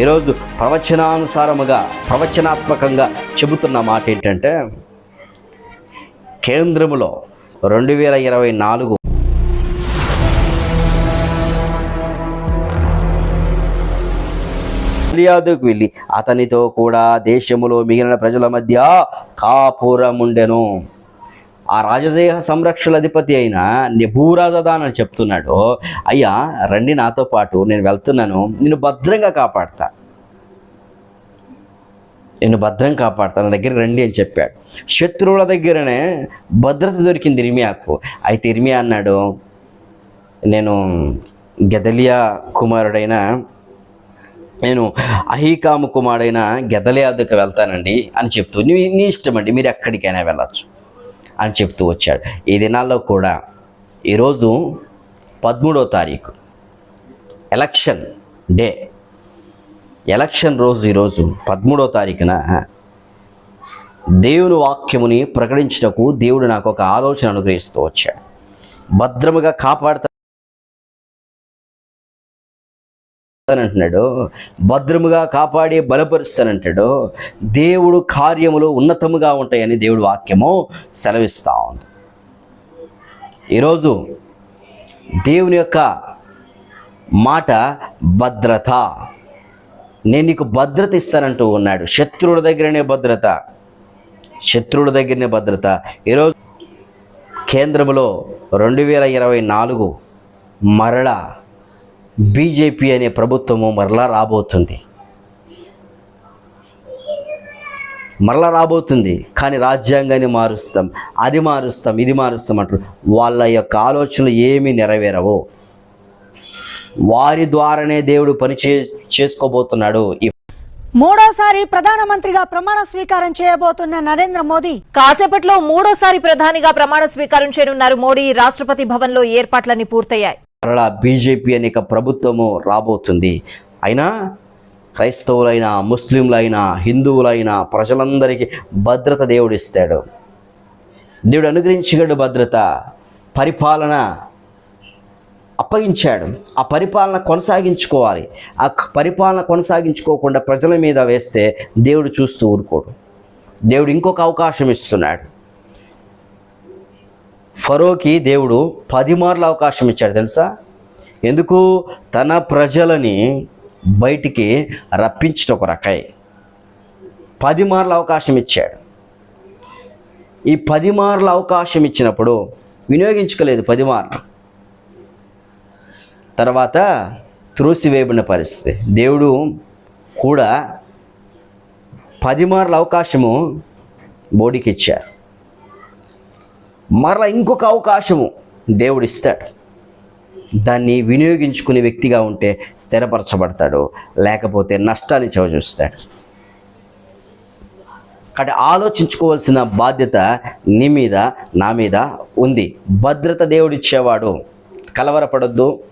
ఈరోజు ప్రవచనానుసారముగా ప్రవచనాత్మకంగా చెబుతున్న మాట ఏంటంటే కేంద్రములో రెండు వేల ఇరవై నాలుగు గిలియాదుకు వెళ్ళి అతనితో కూడా దేశములో మిగిలిన ప్రజల మధ్య కాపురముండెను. ఆ రాజదేహ సంరక్షణ అధిపతి అయిన నెబూరాజదాన్ అని చెప్తున్నాడు. అయ్యా రండి నాతో పాటు నేను వెళ్తున్నాను. నేను భద్రంగా కాపాడతా. నేను భద్రం కాపాడతా నా దగ్గర రండి అని చెప్పాడు. శత్రువుల దగ్గరనే భద్రత దొరికింది ఇర్మియాకు. అయితే ఇర్మియా అన్నాడు నేను గెదలియా కుమారుడైన నేను అహీకాము కుమారుడైన గెదలియాదుకు వెళ్తానండి అని చెప్తూ నీ నీ ఇష్టం అండి మీరు ఎక్కడికైనా వెళ్ళచ్చు. అని చెప్తూ వచ్చాడు. ఈ దినాల్లో కూడా ఈరోజు పదమూడో తారీఖు ఎలక్షన్ డే ఎలక్షన్ రోజు ఈరోజు పదమూడో తారీఖున దేవుని వాక్యముని ప్రకటించటకు దేవుడు నాకు ఒక ఆలోచన అనుగ్రహిస్తూ వచ్చాడు. భద్రముగా కాపాడుతా అంటున్నాడు. భద్రముగా కాపాడి బలపరుస్తానంటాడు. దేవుడు కార్యములు ఉన్నతముగా ఉంటాయని దేవుడు వాక్యము సెలవిస్తూ ఉంది. ఈరోజు దేవుని యొక్క మాట భద్రత. నేను నీకు భద్రత ఇస్తానంటూ ఉన్నాడు. శత్రువుల దగ్గరనే భద్రత. శత్రువుల దగ్గరనే భద్రత. ఈరోజు కేంద్రంలో రెండు వేల ఇరవై నాలుగు మరలా బీజేపీ అనే ప్రభుత్వము మరలా రాబోతుంది. మరలా రాబోతుంది. కానీ రాజ్యాంగాన్ని మారుస్తాం అది మారుస్తాం ఇది మారుస్తాం అంటారు. వాళ్ళ యొక్క ఆలోచనలు ఏమీ నెరవేరవు. వారి ద్వారానే దేవుడు పని చే చేసుకోబోతున్నాడు. మూడోసారి ప్రధానమంత్రిగా ప్రమాణ స్వీకారం చేయబోతున్న నరేంద్ర మోదీ కాసేపట్లో మూడోసారి ప్రధానిగా ప్రమాణ స్వీకారం చేయనున్నారు మోడీ. రాష్ట్రపతి భవన్లో ఏర్పాట్లన్నీ పూర్తయ్యాయి. మరలా బీజేపీ అనేక ప్రభుత్వము రాబోతుంది. అయినా క్రైస్తవులైనా ముస్లింలైనా హిందువులైనా ప్రజలందరికీ భద్రత దేవుడు ఇస్తాడు దేవుడు అనుగ్రహించగడు భద్రత పరిపాలన అప్పగించాడు. ఆ పరిపాలన కొనసాగించుకోవాలి. ఆ పరిపాలన కొనసాగించుకోకుండా ప్రజల మీద వేస్తే దేవుడు చూస్తూ ఊరుకోడు. దేవుడు ఇంకొక అవకాశం ఇస్తున్నాడు. ఫరోకి దేవుడు పది మార్లు అవకాశం ఇచ్చాడు తెలుసా? ఎందుకు? తన ప్రజలని బయటికి రప్పించట ఒక రకై పది మార్లు అవకాశం ఇచ్చాడు. ఈ పది మార్లు అవకాశం ఇచ్చినప్పుడు వినియోగించుకోలేదు పది మార్లు తర్వాత త్రోసివేయబడిన పరిస్థితి. దేవుడు కూడా పది మార్ల అవకాశము బోడికి ఇచ్చారు మరలా ఇంకొక అవకాశము దేవుడు ఇస్తాడు. దాన్ని వినియోగించుకునే వ్యక్తిగా ఉంటే స్థిరపరచబడతాడు లేకపోతే నష్టాన్ని చవిచూస్తాడు. కాబట్టి ఆలోచించుకోవాల్సిన బాధ్యత నీ మీద నా మీద ఉంది. భద్రత దేవుడు ఇచ్చేవాడు. కలవరపడొద్దు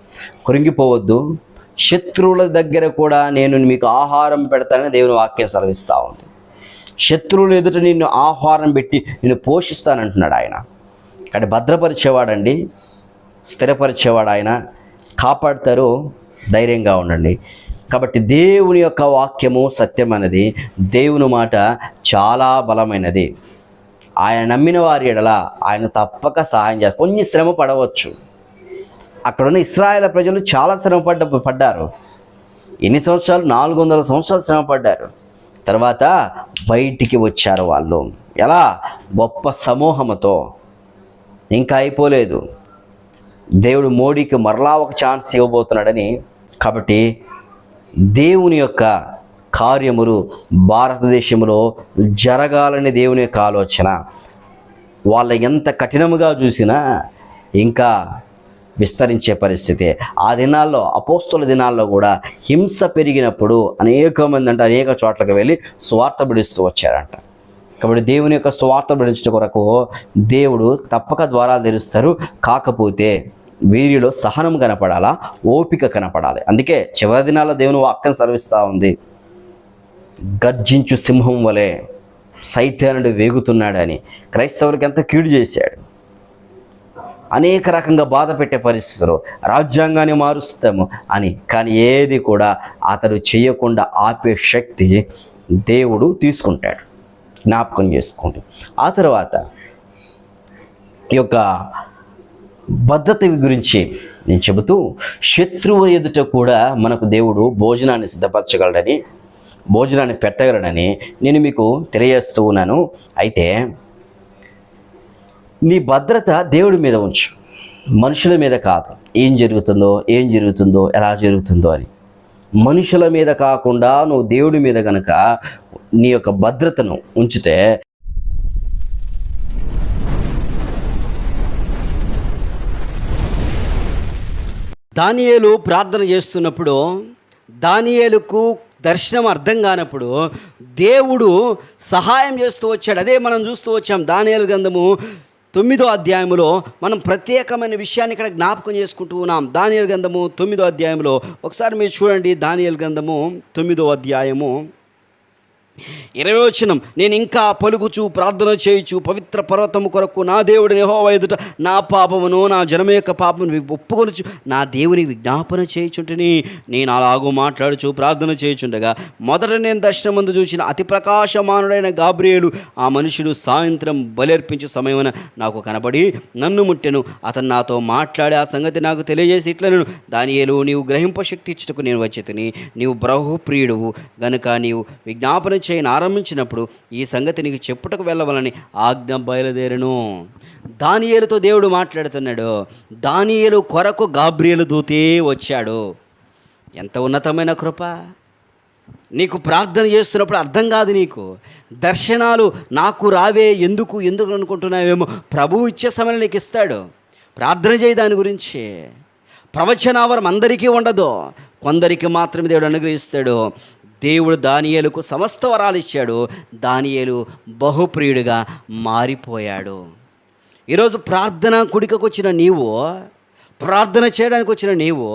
కృంగిపోవద్దు. శత్రువుల దగ్గర కూడా నేను మీకు ఆహారం పెడతానని దేవుని వాక్యం సెలవిస్తూ ఉంది. శత్రువులు ఎదుట నిన్ను ఆహారం పెట్టి నిన్ను పోషిస్తానంటున్నాడు ఆయన. అంటే భద్రపరిచేవాడండి స్థిరపరిచేవాడు ఆయన కాపాడతారు ధైర్యంగా ఉండండి. కాబట్టి దేవుని యొక్క వాక్యము సత్యమైనది. దేవుని మాట చాలా బలమైనది. ఆయన నమ్మిన వారి ఎడల ఆయన తప్పక సహాయం చేస్తారు. కొన్ని శ్రమ పడవచ్చు. అక్కడున్న ఇస్రాయేల్ ప్రజలు చాలా శ్రమ పడ్డ పడ్డారు. ఎన్ని సంవత్సరాలు? నాలుగు వందల సంవత్సరాలు శ్రమ పడ్డారు. తర్వాత బయటికి వచ్చారు వాళ్ళు. ఎలా? గొప్ప సమూహముతో. ఇంకా అయిపోలేదు. దేవుడు మోడీకి మరలా ఒక ఛాన్స్ ఇవ్వబోతున్నాడని కాబట్టి దేవుని యొక్క కార్యములు భారతదేశంలో జరగాలని దేవుని యొక్క ఆలోచన. వాళ్ళ ఎంత కఠినముగా చూసినా ఇంకా విస్తరించే పరిస్థితి. ఆ దినాల్లో అపోస్తుల దినాల్లో కూడా హింస పెరిగినప్పుడు అనేక మంది అంటే అనేక చోట్లకు వెళ్ళి స్వార్థ బిడిస్తూ వచ్చారంట. కాబట్టి దేవుని యొక్క స్వార్థ బిడించడం కొరకు దేవుడు తప్పక ద్వారాలు తెరుస్తారు. కాకపోతే వీరిలో సహనం కనపడాలా? ఓపిక కనపడాలి. అందుకే చివరి దినాల దేవుని వాక్యం సర్విస్తూ ఉంది. గర్జించు సింహం వలె సైత్యానుడు వేగుతున్నాడని క్రైస్తవులకి ఎంత కీడు చేశాడు. అనేక రకంగా బాధ పెట్టే పరిస్థితులు రాజ్యాంగాన్ని మారుస్తాము అని. కానీ ఏది కూడా అతడు చేయకుండా ఆపే శక్తి దేవుడు తీసుకుంటాడు. జ్ఞాపకం చేసుకోండి. ఆ తర్వాత ఈ యొక్క భద్రత గురించి నేను చెబుతూ శత్రువు ఎదుట కూడా మనకు దేవుడు భోజనాన్ని సిద్ధపరచగలడని భోజనాన్ని పెట్టగలడని నేను మీకు తెలియజేస్తూ ఉన్నాను. అయితే నీ భద్రత దేవుడి మీద ఉంచు. మనుషుల మీద కాదు. ఏం జరుగుతుందో ఏం జరుగుతుందో ఎలా జరుగుతుందో అని. మనుషుల మీద కాకుండా నువ్వు దేవుడి మీద కనుక నీ యొక్క భద్రతను ఉంచితే దానియేలు ప్రార్థన చేస్తున్నప్పుడు దానియేలుకు దర్శనం అర్థం కానప్పుడు దేవుడు సహాయం చేస్తూ వచ్చాడు. అదే మనం చూస్తూ వచ్చాం. దానియేలు గ్రంథము తొమ్మిదో అధ్యాయంలో మనం ప్రత్యేకమైన విషయాన్ని ఇక్కడ జ్ఞాపకం చేసుకుంటూ ఉన్నాం. దానియల్ గ్రంథము తొమ్మిదో అధ్యాయంలో ఒకసారి మీరు చూడండి దానియల్ గ్రంథము తొమ్మిదో అధ్యాయము. ఇరవై వచనం నేను ఇంకా పలుకుచు ప్రార్థన చేయుచు పవిత్ర పర్వతము కొరకు నా దేవుడు యెహోవా ఎదుట నా పాపమును నా జనం యొక్క పాపమును ఒప్పుకొనుచు నా దేవుని విజ్ఞాపన చేయుచుంటని. నేను అలాగూ మాట్లాడుచు ప్రార్థన చేయుచుండగా మొదట నేను దర్శనం ముందు చూసిన అతి ప్రకాశమానుడైన గాబ్రియేలు ఆ మనుషుడు సాయంత్రం బలేర్పించే సమయమున నాకు కనబడి నన్ను ముట్టెను. అతను నాతో మాట్లాడి ఆ సంగతి నాకు తెలియజేసి ఇట్లను దానియేలు నీవు గ్రహింప శక్తి ఇచ్చుటకు నేను వచ్చి నీవు బ్రహ్మప్రియుడువు గనుక నీవు విజ్ఞాపన చేయని. ఆరంభించినప్పుడు ఈ సంగతి నీకు చెప్పుటకు వెళ్ళవలని ఆజ్ఞ బయలుదేరను. దానియేలుతో దేవుడు మాట్లాడుతున్నాడు. దానియేలు కొరకు గాబ్రియలు దూతే వచ్చాడు. ఎంత ఉన్నతమైన కృప. నీకు ప్రార్థన చేస్తున్నప్పుడు అర్థం కాదు నీకు. దర్శనాలు నాకు రావే ఎందుకు ఎందుకు అనుకుంటున్నావేమో ప్రభువు ఇచ్చే సమయం నీకు ఇస్తాడు. ప్రార్థన చేయి దాని గురించి. ప్రవచనావరం అందరికీ ఉండదు. కొందరికి మాత్రమే దేవుడు అనుగ్రహిస్తాడు. దేవుడు దానియేలుకు సమస్త వరాలు ఇచ్చాడు. దానియేలు బహుప్రియుడిగా మారిపోయాడు. ఈరోజు ప్రార్థన కుడికకు వచ్చిన నీవు ప్రార్థన చేయడానికి వచ్చిన నీవు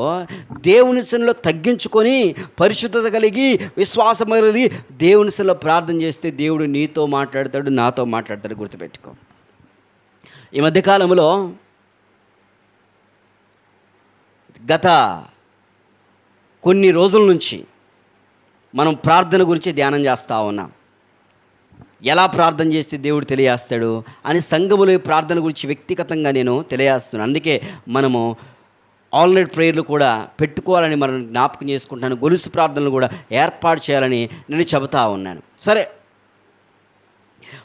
దేవుని శనిలో తగ్గించుకొని పరిశుద్ధత కలిగి విశ్వాసం కలిగి దేవుని శనిలో ప్రార్థన చేస్తే దేవుడు నీతో మాట్లాడతాడు నాతో మాట్లాడతాడు గుర్తుపెట్టుకో. ఈ మధ్యకాలంలో గత కొన్ని రోజుల నుంచి మనం ప్రార్థన గురించి ధ్యానం చేస్తూ ఉన్నాం. ఎలా ప్రార్థన చేస్తే దేవుడు తెలియజేస్తాడు అని సంఘములో ప్రార్థన గురించి వ్యక్తిగతంగా నేను తెలియజేస్తున్నాను. అందుకే మనము ఆల్ నైట్ ప్రేయర్లు కూడా పెట్టుకోవాలని మనం జ్ఞాపకం చేసుకుంటాను గొలుసు ప్రార్థనలు కూడా ఏర్పాటు చేయాలని నేను చెబుతా ఉన్నాను. సరే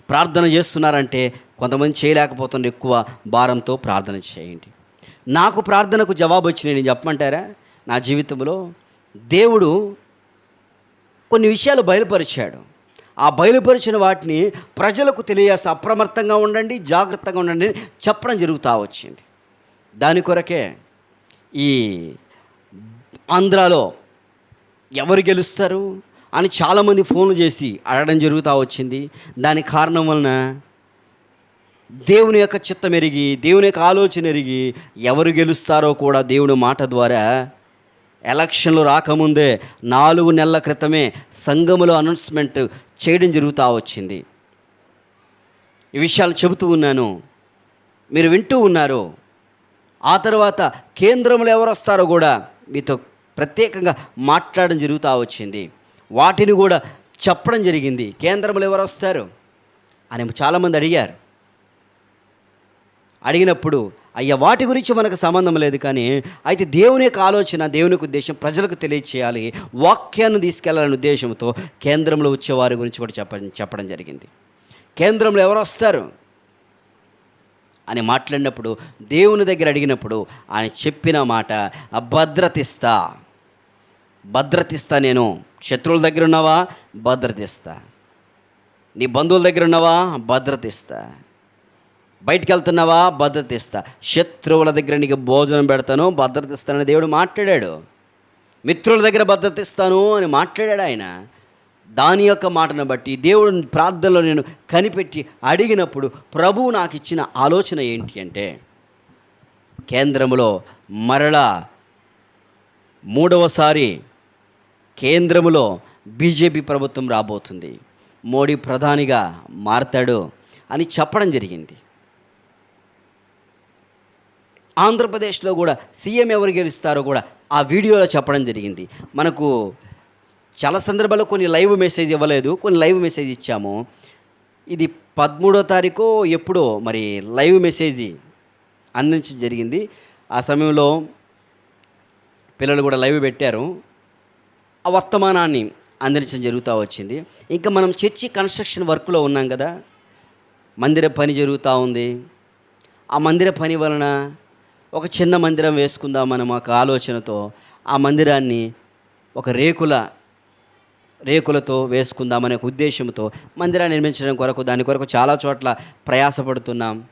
ప్రార్థన చేస్తున్నారంటే కొంతమంది చేయలేకపోతున్న ఎక్కువ భారంతో ప్రార్థన చేయండి. నాకు ప్రార్థనకు జవాబు వచ్చినాయి నేను చెప్పమంటారా? నా జీవితంలో దేవుడు కొన్ని విషయాలు బయలుపరిచాడు. ఆ బయలుపరిచిన వాటిని ప్రజలకు తెలియజేస్తే అప్రమత్తంగా ఉండండి జాగ్రత్తగా ఉండండి చెప్పడం జరుగుతూ వచ్చింది. దాని కొరకే ఈ ఆంధ్రాలో ఎవరు గెలుస్తారు అని చాలామంది ఫోన్లు చేసి అడగడం జరుగుతూ వచ్చింది. దాని కారణం వలన దేవుని యొక్క చిత్తం ఎరిగి దేవుని యొక్క ఆలోచన ఎరిగి ఎవరు గెలుస్తారో కూడా దేవుని మాట ద్వారా ఎలక్షన్లు రాకముందే నాలుగు నెలల క్రితమే సంఘములో అనౌన్స్మెంట్ చేయడం జరుగుతూ వచ్చింది. ఈ విషయాలు చెబుతూ ఉన్నాను. మీరు వింటూ ఉన్నారు. ఆ తర్వాత కేంద్రంలో ఎవరు వస్తారో కూడా మీతో ప్రత్యేకంగా మాట్లాడడం జరుగుతూ వచ్చింది. వాటిని కూడా చెప్పడం జరిగింది. కేంద్రంలో ఎవరు వస్తారు? అని చాలామంది అడిగారు. అడిగినప్పుడు అయ్యా వాటి గురించి మనకు సంబంధం లేదు కానీ అయితే దేవుని యొక్క ఆలోచన దేవుని యొక్క ఉద్దేశం ప్రజలకు తెలియచేయాలి. వాక్యాన్ని తీసుకెళ్ళాలనే ఉద్దేశంతో కేంద్రంలో వచ్చే వారి గురించి కూడా చెప్ప చెప్పడం జరిగింది. కేంద్రంలో ఎవరు వస్తారు? అని మాట్లాడినప్పుడు దేవుని దగ్గర అడిగినప్పుడు ఆయన చెప్పిన మాట భద్రతిస్తా. భద్రతిస్తా నేను. శత్రువుల దగ్గర ఉన్నావా? భద్రతిస్తా. నీ బంధువుల దగ్గర ఉన్నావా? భద్రతిస్తా. బయటికి వెళ్తున్నావా భద్రత ఇస్తా. శత్రువుల దగ్గర నీకు భోజనం పెడతాను భద్రత ఇస్తానని దేవుడు మాట్లాడాడు. మిత్రుల దగ్గర భద్రత ఇస్తాను అని మాట్లాడాడు ఆయన. దాని యొక్క మాటను బట్టి దేవుడు ప్రార్థనలో నేను కనిపెట్టి అడిగినప్పుడు ప్రభువు నాకు ఇచ్చిన ఆలోచన ఏంటి అంటే కేంద్రములో మరలా మూడవసారి కేంద్రములో బీజేపీ ప్రభుత్వం రాబోతుంది. మోడీ ప్రధానిగా మారతాడు అని చెప్పడం జరిగింది. ఆంధ్రప్రదేశ్లో కూడా సీఎం ఎవరు గెలుస్తారో కూడా ఆ వీడియోలో చెప్పడం జరిగింది. మనకు చాలా సందర్భాల్లో కొన్ని లైవ్ మెసేజ్ ఇవ్వలేదు కొన్ని లైవ్ మెసేజ్ ఇచ్చాము. ఇది పదమూడో తారీఖు ఎప్పుడో మరి లైవ్ మెసేజ్ అందించడం జరిగింది. ఆ సమయంలో పిల్లలు కూడా లైవ్ పెట్టారు. ఆ వర్తమానాన్ని అందించడం జరుగుతూ వచ్చింది. ఇంకా మనం చర్చి కన్స్ట్రక్షన్ వర్క్లో ఉన్నాం కదా మందిర పని జరుగుతూ ఉంది. ఆ మందిర పని వలన ఒక చిన్న మందిరం వేసుకుందాం మనం ఒక ఆలోచనతో ఆ మందిరాన్ని ఒక రేకుల రేకులతో వేసుకుందామనే ఉద్దేశంతో మందిరాన్ని నిర్మించడం కొరకు దాని కొరకు చాలా చోట్ల ప్రయాసపడుతున్నాం.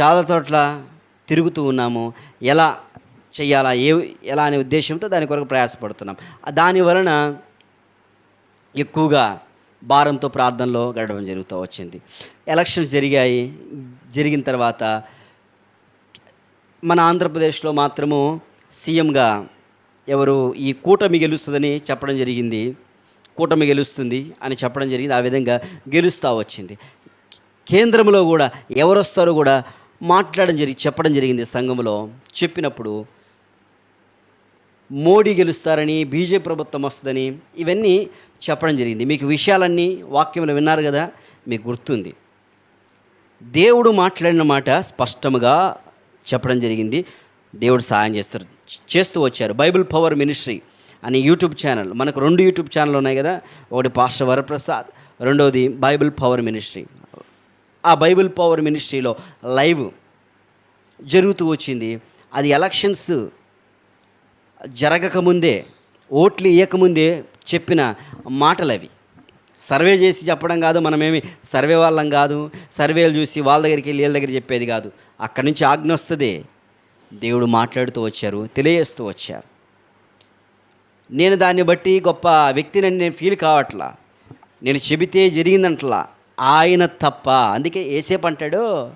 చాలా చోట్ల తిరుగుతూ ఉన్నాము. ఎలా చేయాలా ఏ ఎలా అనే ఉద్దేశంతో దాని కొరకు ప్రయాసపడుతున్నాం. దాని వలన ఎక్కువగా భారంతో ప్రార్థనలో గడవడం జరుగుతూ వచ్చింది. ఎలక్షన్స్ జరిగాయి. జరిగిన తర్వాత మన ఆంధ్రప్రదేశ్లో మాత్రము సీఎంగా ఎవరు ఈ కూటమి గెలుస్తుందని చెప్పడం జరిగింది. కూటమి గెలుస్తుంది అని చెప్పడం జరిగింది. ఆ విధంగా గెలుస్తూ వచ్చింది. కేంద్రంలో కూడా ఎవరు వస్తారో కూడా మాట్లాడడం జరిగి చెప్పడం జరిగింది సంఘంలో. చెప్పినప్పుడు మోడీ గెలుస్తారని బీజేపీ ప్రభుత్వం వస్తుందని ఇవన్నీ చెప్పడం జరిగింది. మీకు విషయాలన్నీ వాక్యంలో విన్నారు కదా మీకు గుర్తుంది. దేవుడు మాట్లాడిన మాట స్పష్టముగా చెప్పడం జరిగింది. దేవుడు సహాయం చేస్తారు. చేస్తూ వచ్చారు. బైబిల్ పవర్ మినిస్ట్రీ అనే యూట్యూబ్ ఛానల్. మనకు రెండు యూట్యూబ్ ఛానల్ ఉన్నాయి కదా. ఒకటి పాస్టర్ వరప్రసాద్ రెండవది బైబిల్ పవర్ మినిస్ట్రీ. ఆ బైబిల్ పవర్ మినిస్ట్రీలో లైవ్ జరుగుతూ వచ్చింది. అది ఎలక్షన్స్ జరగకముందే ఓట్లు ఇవ్వకముందే చెప్పిన మాటలు అవి సర్వే చేసి చెప్పడం కాదు మనమేమి సర్వే వాళ్ళం కాదు సర్వేలు చూసి వాళ్ళ దగ్గరికి వెళ్ళి వీళ్ళ దగ్గర చెప్పేది కాదు. అక్కడి నుంచి ఆజ్ఞ వస్తుంది. దేవుడు మాట్లాడుతూ వచ్చారు తెలియజేస్తూ వచ్చారు. నేను దాన్ని బట్టి గొప్ప వ్యక్తిని నేను ఫీల్ కావట్లా. నేను చెబితే జరిగిందంటలా. ఆయన తప్ప. అందుకే ఏసేపు అంటాడు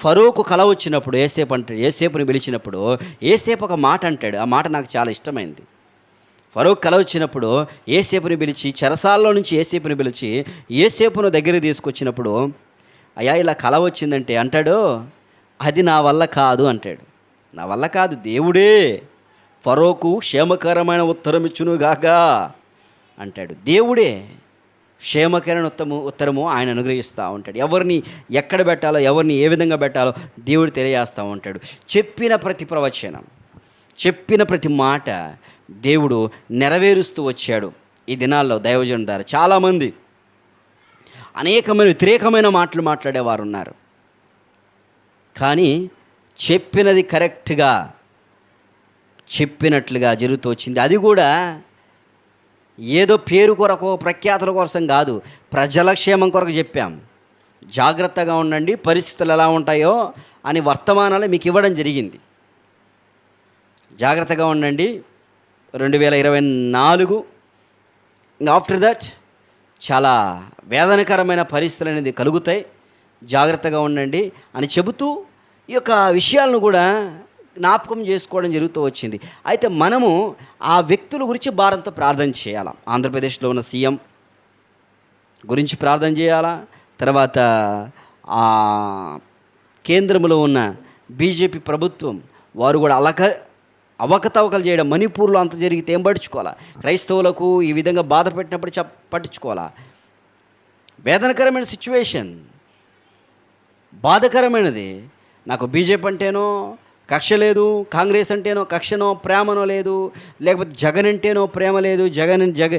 ఫరూకు కల వచ్చినప్పుడు ఏసేపు అంటాడు ఏసేపుని పిలిచినప్పుడు ఏసేపు ఒక మాట అంటాడు. ఆ మాట నాకు చాలా ఇష్టమైంది. ఫరోక్ కల వచ్చినప్పుడు ఏసేపుని పిలిచి చెరసాల్లో నుంచి ఏసేపుని పిలిచి ఏసేపును దగ్గర తీసుకొచ్చినప్పుడు అయ్యా ఇలా కల వచ్చిందంటే అంటాడు అది నా వల్ల కాదు అంటాడు. నా వల్ల కాదు దేవుడే ఫరోకు క్షేమకరమైన ఉత్తరం ఇచ్చునుగాక అంటాడు. దేవుడే క్షేమకరణ ఉత్తము ఉత్తరము ఆయన అనుగ్రహిస్తూ ఉంటాడు. ఎవరిని ఎక్కడ పెట్టాలో ఎవరిని ఏ విధంగా పెట్టాలో దేవుడు తెలియజేస్తూ ఉంటాడు. చెప్పిన ప్రతి ప్రవచనం చెప్పిన ప్రతి మాట దేవుడు నెరవేరుస్తూ వచ్చాడు ఈ దినాల్లో దైవజనం ద్వారా. చాలామంది అనేకమైన వ్యతిరేకమైన మాటలు మాట్లాడేవారు ఉన్నారు. కానీ చెప్పినది కరెక్ట్గా చెప్పినట్లుగా జరుగుతూ వచ్చింది. అది కూడా ఏదో పేరు కొరకు ప్రఖ్యాతుల కోసం కాదు ప్రజల క్షేమం కొరకు చెప్పాం. జాగ్రత్తగా ఉండండి పరిస్థితులు ఎలా ఉంటాయో అని వర్తమానాలు మీకు ఇవ్వడం జరిగింది. జాగ్రత్తగా ఉండండి. రెండు వేల ఇరవై నాలుగు. ఆఫ్టర్ దట్ చాలా వేదనకరమైన పరిస్థితులు అనేది కలుగుతాయి. జాగ్రత్తగా ఉండండి అని చెబుతూ ఈ యొక్క విషయాలను కూడా జ్ఞాపకం చేసుకోవడం జరుగుతూ వచ్చింది. అయితే మనము ఆ వ్యక్తుల గురించి భారంతో ప్రార్థన చేయాలి? ఆంధ్రప్రదేశ్లో ఉన్న సీఎం గురించి ప్రార్థన చేయాలా? తర్వాత ఆ కేంద్రంలో ఉన్న బీజేపీ ప్రభుత్వం వారు కూడా అలక అవకతవకలు చేయడం మణిపూర్లో అంత జరిగితే ఏం పట్టించుకోవాలా? క్రైస్తవులకు ఈ విధంగా బాధ పెట్టినప్పుడు చెప్ పట్టించుకోవాలా? వేదనకరమైన సిచ్యువేషన్. బాధకరమైనది. నాకు బీజేపీ అంటేనో కక్ష లేదు కాంగ్రెస్ అంటేనో కక్షనో ప్రేమనో లేదు లేకపోతే జగన్ అంటేనో ప్రేమ లేదు జగన్ జగ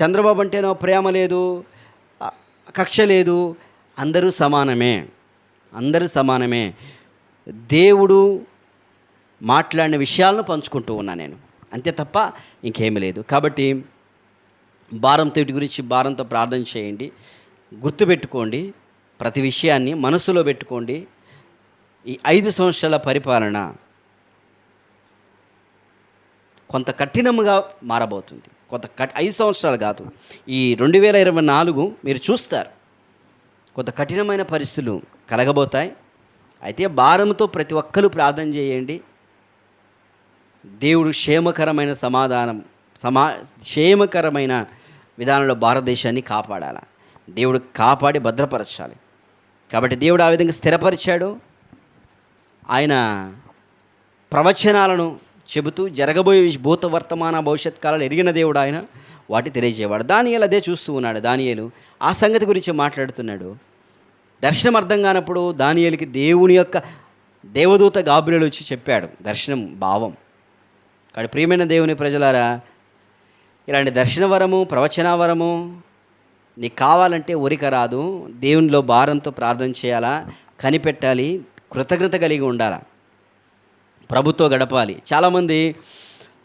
చంద్రబాబు అంటేనో ప్రేమ లేదు కక్ష లేదు. అందరూ సమానమే. అందరూ సమానమే. దేవుడు మాట్లాడిన విషయాలను పంచుకుంటూ ఉన్నా నేను. అంతే తప్ప ఇంకేమీ లేదు. కాబట్టి భారంతో వీటి గురించి భారంతో ప్రార్థన చేయండి. గుర్తుపెట్టుకోండి ప్రతి విషయాన్ని మనసులో పెట్టుకోండి. ఈ ఐదు సంవత్సరాల పరిపాలన కొంత కఠినముగా మారబోతుంది. కొంత కఠి ఐదు సంవత్సరాలు కాదు. ఈ రెండు వేల ఇరవై నాలుగు మీరు చూస్తారు. కొంత కఠినమైన పరిస్థితులు కలగబోతాయి. అయితే భారంతో ప్రతి ఒక్కరూ ప్రార్థన చేయండి. దేవుడు క్షేమకరమైన సమాధానం సమా క్షేమకరమైన విధానంలో భారతదేశాన్ని కాపాడాల. దేవుడు కాపాడి భద్రపరచాలి. కాబట్టి దేవుడు ఆ విధంగా స్థిరపరిచాడు. ఆయన ప్రవచనాలను చెబుతూ జరగబోయే భూత వర్తమాన భవిష్యత్ కాలాలు ఎరిగిన దేవుడు ఆయన వాటి తెలియజేవాడు దానియలు అదే చూస్తూ ఉన్నాడు. దానియలు ఆ సంగతి గురించి మాట్లాడుతున్నాడు. దర్శనం అర్థం కానప్పుడు దానియలకి దేవుని యొక్క దేవదూత గాబ్రియలు వచ్చి చెప్పాడు. దర్శనం భావం. కానీ ప్రియమైన దేవుని ప్రజలారా ఇలాంటి దర్శన వరము ప్రవచన వరము నీకు కావాలంటే ఉరిక రాదు. దేవునిలో భారంతో ప్రార్థన చేయాలా? కనిపెట్టాలి. కృతజ్ఞత కలిగి ఉండాలా? ప్రభుత్వం గడపాలి. చాలామంది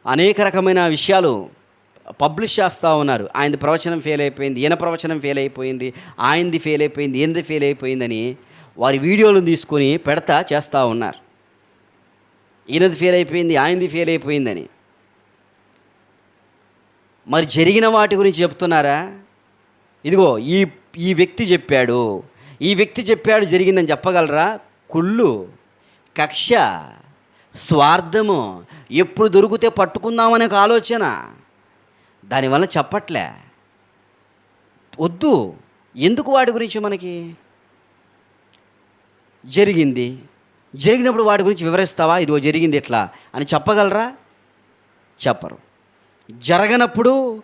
అనేక రకమైన విషయాలు పబ్లిష్ చేస్తూ ఉన్నారు. ఆయనది ప్రవచనం ఫెయిల్ అయిపోయింది ఈయన ప్రవచనం ఫెయిల్ అయిపోయింది ఆయనది ఫెయిల్ అయిపోయింది ఏంది ఫెయిల్ అయిపోయిందని వారి వీడియోలను తీసుకొని పెడతా చేస్తూ ఉన్నారు. ఈయనది ఫెయిల్ అయిపోయింది ఆయనది ఫెయిల్ అయిపోయిందని. మరి జరిగిన వాటి గురించి చెప్తున్నారా? ఇదిగో ఈ ఈ వ్యక్తి చెప్పాడు. ఈ వ్యక్తి చెప్పాడు జరిగిందని చెప్పగలరా? కుళ్ళు కక్ష స్వార్థము ఎప్పుడు దొరికితే పట్టుకుందామనే ఒక ఆలోచన. దానివల్ల చెప్పట్లే. వద్దు. ఎందుకు వాటి గురించి మనకి? జరిగింది. జరిగినప్పుడు వాటి గురించి వివరిస్తావా? ఇదిగో జరిగింది ఎట్లా అని చెప్పగలరా? చెప్పరు. జరగనప్పుడు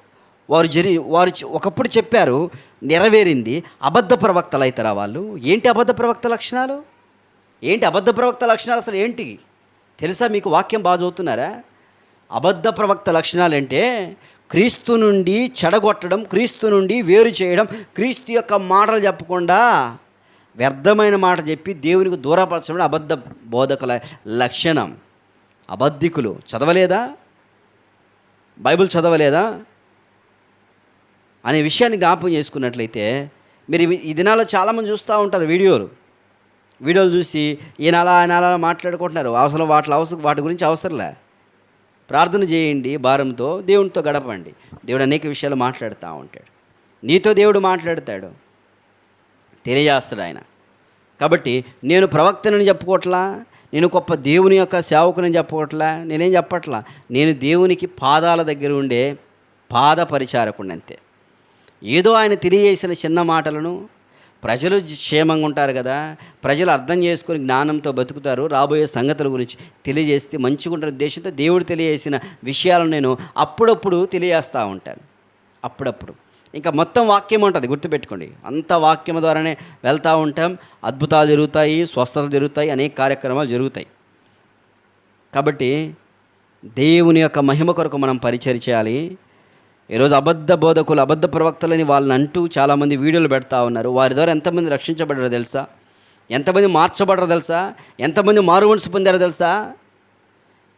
వారు జరి వారు ఒకప్పుడు చెప్పారు నెరవేరింది అబద్ధ ప్రవక్తలు అవుతారా వాళ్ళు. ఏంటి అబద్ధ ప్రవక్త లక్షణాలు? ఏంటి అబద్ధ ప్రవక్త లక్షణాలు అసలు ఏంటి? తెలుసా మీకు వాక్యం బాగా చదువుతున్నారా? అబద్ధ ప్రవక్త లక్షణాలు అంటే క్రీస్తు నుండి చెడగొట్టడం క్రీస్తు నుండి వేరు చేయడం క్రీస్తు యొక్క మాటలు చెప్పకుండా వ్యర్థమైన మాట చెప్పి దేవునికి దూరపరచడం అబద్ధ బోధకుల లక్షణం. అబద్ధికులు చదవలేదా? బైబిల్ చదవలేదా? అనే విషయాన్ని జ్ఞాపకం చేసుకున్నట్లయితే మీరు ఈ దినాల్లో చాలామంది చూస్తూ ఉంటారు వీడియోలు. వీడియోలు చూసి ఈయన అలా ఆయన అలా మాట్లాడుకుంటున్నారు. అవసరం వాటి అవసరం వాటి గురించి అవసరంలే ప్రార్థన చేయండి భారంతో దేవునితో గడపండి. దేవుడు అనేక విషయాలు మాట్లాడుతూ ఉంటాడు. నీతో దేవుడు మాట్లాడతాడు. తెలియజేస్తాడు ఆయన. కాబట్టి నేను ప్రవక్తనని చెప్పుకోవట్లా? నేను గొప్ప దేవుని యొక్క సేవకుని చెప్పుకోవట్లా? నేనేం చెప్పట్లా? నేను దేవునికి పాదాల దగ్గర ఉండే పాద పరిచారకుడిని అంతే. ఏదో ఆయన తెలియజేసిన చిన్న మాటలను ప్రజలు క్షేమంగా ఉంటారు కదా? ప్రజలు అర్థం చేసుకొని జ్ఞానంతో బతుకుతారు. రాబోయే సంగతుల గురించి తెలియజేస్తే మంచిగా ఉంటారు ఉద్దేశంతో దేవుడు తెలియజేసిన విషయాలను నేను అప్పుడప్పుడు తెలియజేస్తూ ఉంటాను. అప్పుడప్పుడు. ఇంకా మొత్తం వాక్యం ఉంటుంది గుర్తుపెట్టుకోండి. అంత వాక్యం ద్వారానే వెళ్తూ ఉంటాం. అద్భుతాలు జరుగుతాయి స్వస్థతలు జరుగుతాయి అనేక కార్యక్రమాలు జరుగుతాయి. కాబట్టి దేవుని యొక్క మహిమ కొరకు మనం పరిచయం చేయాలి ఈరోజు అబద్ధ బోధకులు అబద్ధ ప్రవక్తలని వాళ్ళని అంటూ చాలామంది వీడియోలు పెడతా ఉన్నారు. వారి ద్వారా ఎంతమంది రక్షించబడ్డారో తెలుసా? ఎంతమంది మార్చబడరో తెలుసా? ఎంతమంది మారు మనసు పొందారో తెలుసా?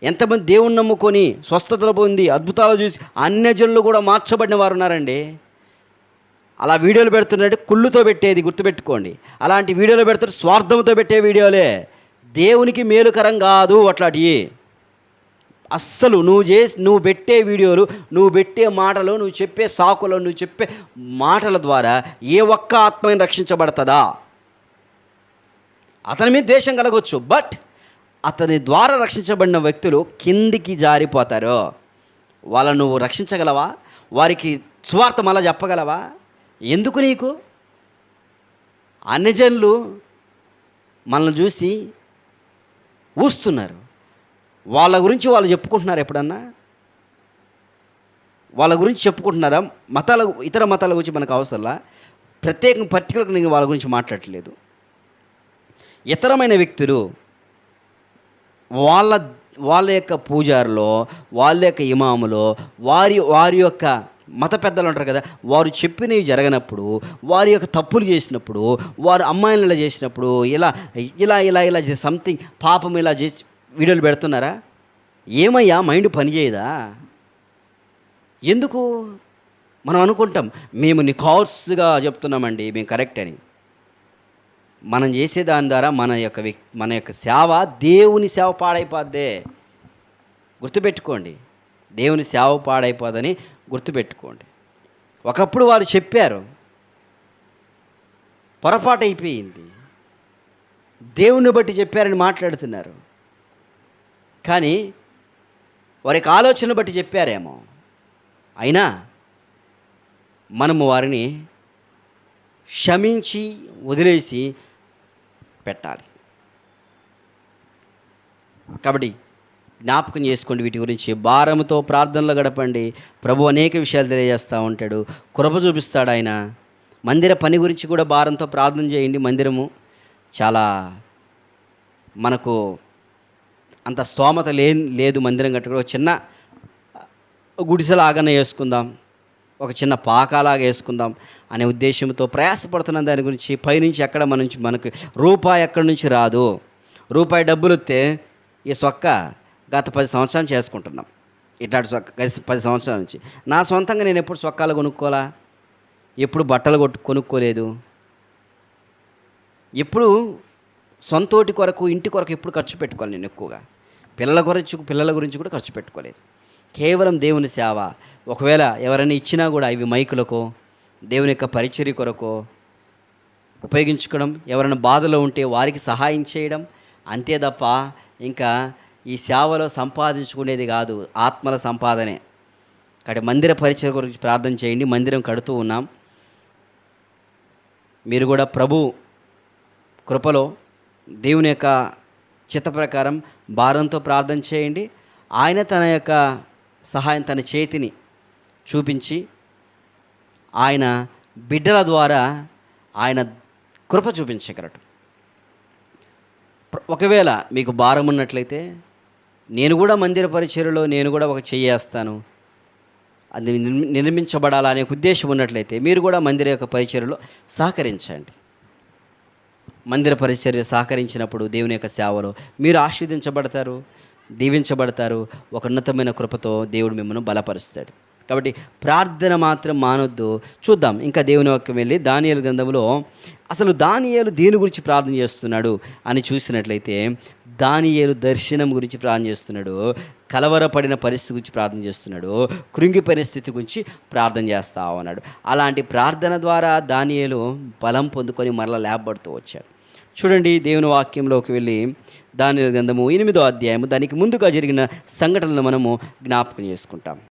ఎంతమంది దేవుణ్ణి నమ్ముకొని స్వస్థతలు పొంది అద్భుతాలు చూసి అన్యజనులు కూడా మార్చబడిన వారు ఉన్నారండి. అలా వీడియోలు పెడుతున్నట్టు కుళ్ళుతో పెట్టేది గుర్తుపెట్టుకోండి. అలాంటి వీడియోలు పెడుతుంటే స్వార్థంతో పెట్టే వీడియోలే. దేవునికి మేలుకరం కాదు అట్లాంటివి అస్సలు నువ్వు చేసి నువ్వు పెట్టే వీడియోలు నువ్వు పెట్టే మాటలు నువ్వు చెప్పే సాకులు నువ్వు చెప్పే మాటల ద్వారా ఏ ఒక్క ఆత్మని రక్షించబడుతుందా? అతని మీద ద్వేషం కలగవచ్చు బట్ అతని ద్వారా రక్షించబడిన వ్యక్తులు కిందికి జారిపోతారు. వాళ్ళను నువ్వు రక్షించగలవా? వారికి స్వార్థం మళ్ళా చెప్పగలవా? ఎందుకు నీకు? అన్యజనులు మనల్ని చూసి ఊస్తున్నారు. వాళ్ళ గురించి వాళ్ళు చెప్పుకుంటున్నారు ఎప్పుడన్నా? వాళ్ళ గురించి చెప్పుకుంటున్నారా? మతాల ఇతర మతాల గురించి మనకు అవసరంలా ప్రత్యేకంగా పర్టికులర్గా నేను వాళ్ళ గురించి మాట్లాడట్లేదు. ఇతరమైన వ్యక్తులు వాళ్ళ వాళ్ళ యొక్క పూజారులో వాళ్ళ యొక్క ఇమాములో వారి వారి యొక్క మత పెద్దలు ఉంటారు కదా వారు చెప్పినవి జరగనప్పుడు వారి యొక్క తప్పులు చేసినప్పుడు వారు అమ్మాయిలు ఇలా చేసినప్పుడు ఇలా ఇలా ఇలా ఇలా సంథింగ్ పాపం ఇలా చేసి వీడియోలు పెడుతున్నారా? ఏమయ్యా మైండ్ పనిచేయదా ఎందుకు? మనం అనుకుంటాం మేము నికార్స్గా చెప్తున్నామండి మేము కరెక్ట్ అని. మనం చేసే దాని ద్వారా మన యొక్క మన యొక్క సేవ దేవుని సేవ పాడైపోద్దే. గుర్తుపెట్టుకోండి దేవుని సేవ పాడైపోదని గుర్తుపెట్టుకోండి. ఒకప్పుడు వారు చెప్పారు పొరపాటు అయిపోయింది. దేవుని బట్టి చెప్పారని మాట్లాడుతున్నారు. కానీ వారికి ఆలోచన బట్టి చెప్పారేమో. అయినా మనము వారిని క్షమించి వదిలేసి పెట్టాలి. కాబట్టి జ్ఞాపకం చేసుకోండి వీటి గురించి. భారంతో ప్రార్థనలో గడపండి. ప్రభు అనేక విషయాలు తెలియజేస్తూ ఉంటాడు. కృప చూపిస్తాడు ఆయన. మందిర పని గురించి కూడా భారంతో ప్రార్థన చేయండి మందిరము. చాలా మనకు అంత స్తోమత లే లేదు మందిరం కట్టుకో ఒక చిన్న గుడిసెలాగానే వేసుకుందాం. ఒక చిన్న పాకలాగా వేసుకుందాం అనే ఉద్దేశంతో ప్రయాసపడుతున్న దాని గురించి. పైనుంచి ఎక్కడ మన నుంచి మనకు రూపాయి ఎక్కడి నుంచి రాదు. రూపాయి డబ్బులు వస్తే ఈ సొక్క గత పది సంవత్సరాలు చేసుకుంటున్నాం. ఇట్లాంటి సొక్క గత పది సంవత్సరాల నుంచి. నా సొంతంగా నేను ఎప్పుడు సొక్కాలు కొనుక్కోలా? ఎప్పుడు బట్టలు కొట్టు కొనుక్కోలేదు. ఎప్పుడు సొంతోటి కొరకు ఇంటి కొరకు ఎప్పుడు ఖర్చు పెట్టుకోవాలి నేను ఎక్కువగా. పిల్లల గురించి పిల్లల గురించి కూడా ఖర్చు పెట్టుకోలేదు. కేవలం దేవుని సేవ. ఒకవేళ ఎవరైనా ఇచ్చినా కూడా ఇవి మైకులకో దేవుని యొక్క పరిచర్య కొరకో ఉపయోగించుకోవడం ఎవరైనా బాధలో ఉంటే వారికి సహాయం చేయడం అంతే తప్ప ఇంకా ఈ సేవలో సంపాదించుకునేది కాదు ఆత్మల సంపాదనే. కాబట్టి మందిర పరిచయ గురించి ప్రార్థన చేయండి మందిరం కడుతూ ఉన్నాం. మీరు కూడా ప్రభు కృపలో దేవుని యొక్క చిత్త ప్రకారం భారంతో ప్రార్థన చేయండి. ఆయన తన యొక్క సహాయం తన చేతిని చూపించి ఆయన బిడ్డల ద్వారా ఆయన కృప చూపించగలడు. ఒకవేళ మీకు భారం ఉన్నట్లయితే నేను కూడా మందిర పరిచయలో నేను కూడా ఒక చేయేస్తాను అది నిర్మించబడాలా నిర్మించబడాలనే ఉద్దేశం ఉన్నట్లయితే మీరు కూడా మందిర యొక్క పరిచర్యలో సహకరించండి. మందిర పరిచర్య సహకరించినప్పుడు దేవుని యొక్క సేవలో మీరు ఆస్వాదించబడతారు దీవించబడతారు ఒక ఉన్నతమైన కృపతో దేవుడు మిమ్మల్ని బలపరుస్తాడు. కాబట్టి ప్రార్థన మాత్రం మానొద్దు. చూద్దాం ఇంకా దేవుని యొక్క వెళ్ళి దానియలు గ్రంథంలో అసలు దానియేలు దేని గురించి ప్రార్థన చేస్తున్నాడు అని చూసినట్లయితే దానియేలు దర్శనం గురించి ప్రార్థన చేస్తున్నాడు. కలవరపడిన పరిస్థితి గురించి ప్రార్థన చేస్తున్నాడు. కృంగిపోయిన స్థితి గురించి ప్రార్థన చేస్తా ఉన్నాడు. అలాంటి ప్రార్థన ద్వారా దానియేలు బలం పొందుకొని మరలా లేపబడుతూ వచ్చాడు. చూడండి దేవుని వాక్యంలోకి వెళ్ళి దాని గ్రంథము ఎనిమిదో అధ్యాయము దానికి ముందుగా జరిగిన సంఘటనలు మనము జ్ఞాపకం చేసుకుంటాం.